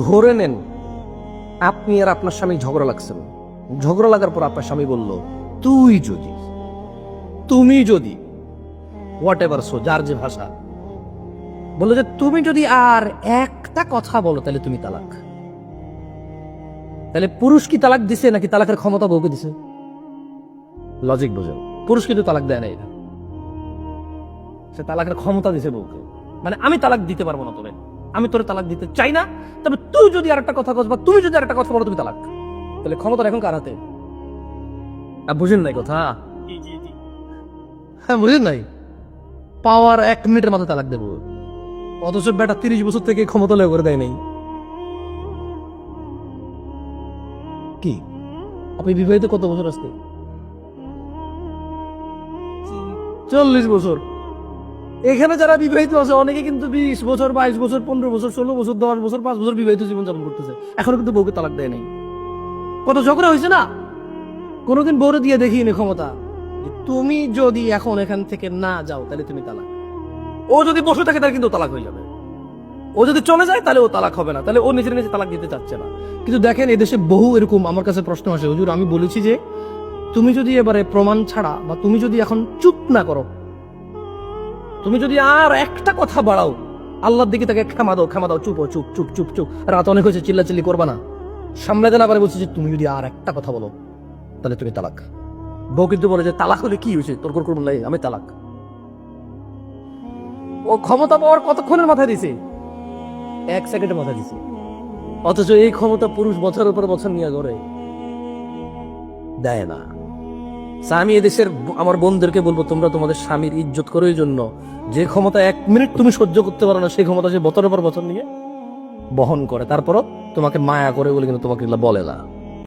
ধরে নেন, আপনি আর আপনার স্বামী ঝগড়া লাগছেন ঝগড়া লাগার পর আপনার স্বামী বলল, তুই যদি, তুমি যদি হোয়াট এভার সো যার যে ভাষা, বলল যে তুমি যদি আর একটা কথা বলো, তাহলে তুমি তালাক। তাহলে পুরুষ কি তালাক দিছে, নাকি তালাকের ক্ষমতা বউকে দিছে? লজিক বোঝেন, পুরুষ কিন্তু তালাক দেয় না এটা। সে তালাকের ক্ষমতা দিছে বউকে। মানে আমি তালাক দিতে পারব না তবে আমি তোরে তালাক দিতে চাই না তবে তুই যদি আর একটা কথা কস বা তুমি যদি আরেকটা কথা বলো তুমি তালাক। তাহলে ক্ষমতা এখন কার হাতে? বুঝেন নাই কথা? হ্যাঁ বুঝেন নাই? পাওয়ার এক মিনিটের মাথায় তালাক দেবো। অথচ বেটা তিরিশ বছর থেকে ক্ষমতা লয় করে দেয় নাই। কি? আপনি বিবাহিত কত বছর আসতে চল্লিশ বছর। এখানে যারা বিবাহিত আছে, অনেকে কিন্তু বিশ বছর, বাইশ বছর, পনেরো বছর, ষোলো বছর, দশ বছর, পাঁচ বছর বিবাহিত জীবন যাপন করতেছে। এখনও কিন্তু বউকে তালাক দেয় নাই। কত ঝগড়া হয়েছে না? কোনোদিন বউরে দিয়ে দেখিনি ক্ষমতা। তুমি যদি এখন এখান থেকে না যাও, তাহলে তুমি তালাক। ও যদি বসে থাকে, তাহলে কিন্তু তালাক হয়ে যাবে। ও যদি চলে যায়, তাহলে ও তালাক হবে না। তাহলে ও নিজের নিজে তালাক দিতে চাচ্ছে না। কিন্তু দেখেন, এদেশে বহু এরকম আমার কাছে প্রশ্ন আসে। হুজুর, আমি বলেছি যে, তুমি যদি এবারে প্রমাণ ছাড়া বা তুমি যদি এখন চুপ না করো তুমি যদি আর একটা কথা বাড়াও, আল্লাহর দিকে তাকে ক্ষমা দাও ক্ষমা দাও, চুপ চুপ চুপ চুপ চুপ। রাত অনেক হয়েছে, চিল্লাচিল্লি করবা না। সামলাতে না পারে বলছি যে, তুমি যদি আর একটা কথা বলো, তাহলে তুমি তালাক। বউ কিন্তু বলে যে, তালাক হলে কি হয়েছে? তোর করুন নাই, আমি তালাক। ও ক্ষমতা পাওয়ার কতক্ষণের মাথায় দিছে? এক সেকেন্ডের মাথায় দিছে। অথচ এই ক্ষমতা পুরুষ বছরের পর বছর নিয়ে করে দেয় না। আমি এদেশের আমার বোনদেরকে বলব, তোমরা তোমাদের স্বামীর ইজ্জত করো এই জন্য। যে ক্ষমতা এক মিনিট তুমি সহ্য করতে পারো না, সেই ক্ষমতা সে বছরের পর বছর নিয়ে বহন করে। তারপরও তোমাকে মায়া করে বলে কিন্তু তোমাকে বলে না।